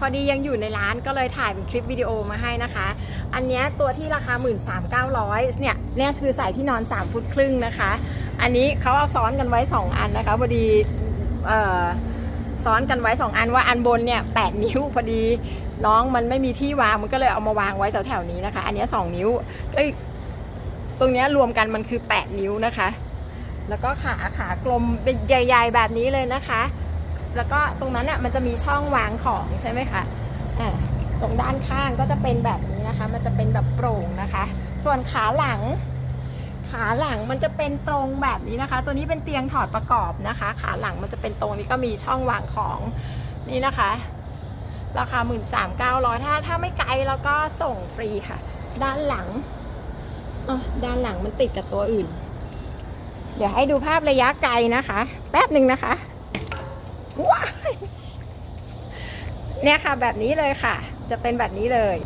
พอดียังอยู่ในร้านก็เลยถ่ายเป็นคลิปวิดีโอมาให้นะคะ อันนี้ตัวที่ราคา 13,900เนี่ยเนี่ยคือใสายที่นอน 3 ฟุตครึ่งนะคะ อันนี้เขาเอาซ้อนกันไว้ 2 อันนะคะพอดีเอ่อซ้อนกันไว้ 2 อันว่าอันบนเนี่ย8นิ้วพอดีน้องมันไม่มีที่วางมันก็เลยเอามาวางไว้แถวๆนี้นะคะ อันนี้ 2 นิ้วเอ้ตรงเนี้ยรวมกันมันคือ 8 นิ้วนะคะ แล้วก็ขาขากลมเป็นใหญ่ ๆ แบบนี้เลยนะคะ แล้วก็ตรงนั้นอะมันจะมีช่องวางของใช่ไหมคะอ่าตรงด้านข้างก็จะเป็นแบบนี้นะคะ มันจะเป็นแบบโปร่งนะคะ ส่วนขาหลัง ขาหลังมันจะเป็นตรงแบบนี้นะคะ ตัวนี้เป็นเตียงถอดประกอบนะคะ ขาหลังมันจะเป็นตรงนี้ก็มีช่องวางของนี่นะคะ ราคา 1 3 9 0 0ถ้าถ้าไม่ไกลแล้วก็ส่งฟรีค่ะ ด้านหลังอะด้านหลังมันติดกับตัวอื่น เดี๋ยวให้ดูภาพระยะไกลนะคะ แป๊บหนึ่งนะคะ ว้ายเนี่ยค่ะแบบนี้เลยค่ะ จะเป็นแบบนี้เลย